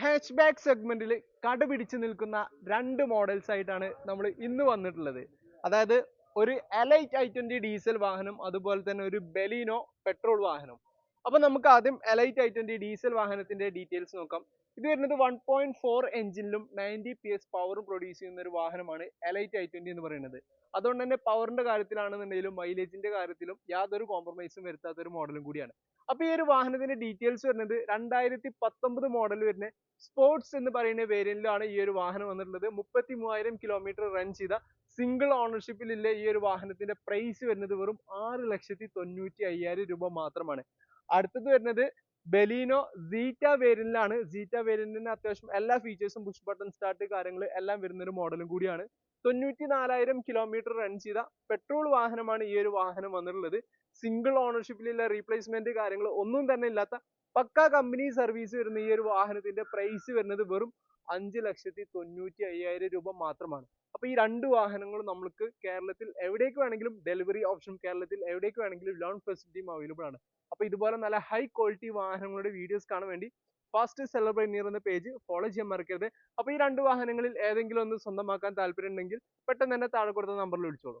Hatch back സെഗ്മെന്റിൽ കടുപിടിച്ച് നിൽക്കുന്ന രണ്ട് മോഡൽസ് ആയിട്ടാണ് നമ്മൾ ഇന്ന് വന്നിട്ടുള്ളത്. അതായത് ഒരു എലൈറ്റ് ഐ ട്വന്റി ഡീസൽ വാഹനം അതുപോലെ തന്നെ ഒരു ബെലീനോ പെട്രോൾ വാഹനം. അപ്പൊ നമുക്ക് ആദ്യം എലൈറ്റ് ഐ ട്വന്റി ഡീസൽ വാഹനത്തിന്റെ ഡീറ്റെയിൽസ് നോക്കാം. ഇത് വരുന്നത് വൺ പോയിന്റ് ഫോർ എഞ്ചിനിലും നയന്റി പി എസ് പവറും പ്രൊഡ്യൂസ് ചെയ്യുന്ന ഒരു വാഹനമാണ് എലൈറ്റ് ഐ ട്വന്റി എന്ന് പറയുന്നത്. അതുകൊണ്ട് തന്നെ പവറിന്റെ കാര്യത്തിലാണെന്നുണ്ടെങ്കിലും മൈലേജിന്റെ കാര്യത്തിലും യാതൊരു കോംപ്രമൈസും വരുത്താത്ത ഒരു മോഡലും കൂടിയാണ്. അപ്പൊ ഈ ഒരു വാഹനത്തിന്റെ ഡീറ്റെയിൽസ് വരുന്നത് രണ്ടായിരത്തി പത്തൊമ്പത് മോഡൽ വരുന്ന സ്പോർട്സ് എന്ന് പറയുന്ന വേരിയന്റിലാണ് ഈ ഒരു വാഹനം വന്നിട്ടുള്ളത്. മുപ്പത്തി മൂവായിരം കിലോമീറ്റർ റൺ ചെയ്ത സിംഗിൾ ഓണർഷിപ്പിലുള്ള ഈ ഒരു വാഹനത്തിന്റെ പ്രൈസ് വരുന്നത് വെറും ആറ് ലക്ഷത്തി തൊണ്ണൂറ്റി അയ്യായിരം രൂപ മാത്രമാണ്. അടുത്തത് വരുന്നത് ബലീനോ സീറ്റ വേരിയന്റിലാണ് സീറ്റ വേരിയന്റിന് അത്യാവശ്യം എല്ലാ ഫീച്ചേഴ്സും പുഷ് ബട്ടൺ സ്റ്റാർട്ട് കാര്യങ്ങൾ എല്ലാം വരുന്ന ഒരു മോഡലും കൂടിയാണ്. തൊണ്ണൂറ്റി നാലായിരം കിലോമീറ്റർ റൺ ചെയ്ത പെട്രോൾ വാഹനമാണ് ഈ ഒരു വാഹനം വന്നിട്ടുള്ളത്. സിംഗിൾ ഓണർഷിപ്പിലുള്ള റീപ്ലേസ്മെന്റ് കാര്യങ്ങൾ ഒന്നും തന്നെ ഇല്ലാത്ത പക്ക കമ്പനി സർവീസ് വരുന്ന ഈ ഒരു വാഹനത്തിന്റെ പ്രൈസ് വരുന്നത് വെറും അഞ്ച് ലക്ഷത്തി തൊണ്ണൂറ്റി അയ്യായിരം രൂപ മാത്രമാണ്. അപ്പൊ ഈ രണ്ട് വാഹനങ്ങളും നമ്മൾക്ക് കേരളത്തിൽ എവിടേക്ക് വേണമെങ്കിലും ഡെലിവറി ഓപ്ഷൻ കേരളത്തിൽ എവിടേക്ക് വേണമെങ്കിലും ലോൺ ഫെസിലിറ്റിയും അവൈലബിൾ ആണ്. അപ്പൊ ഇതുപോലെ നല്ല ഹൈ ക്വാളിറ്റി വാഹനങ്ങളുടെ വീഡിയോസ് കാണാൻ വേണ്ടി ഫാസ്റ്റ് സെലിബ്രേറ്റ് എന്ന പേജ് ഫോളോ ചെയ്യാൻ മറക്കരുത്. അപ്പൊ ഈ രണ്ട് വാഹനങ്ങളിൽ ഏതെങ്കിലും ഒന്ന് സ്വന്തമാക്കാൻ താല്പര്യം ഉണ്ടെങ്കിൽ പെട്ടെന്ന് തന്നെ താഴെ കൊടുത്ത നമ്പറിൽ വിളിച്ചോളൂ.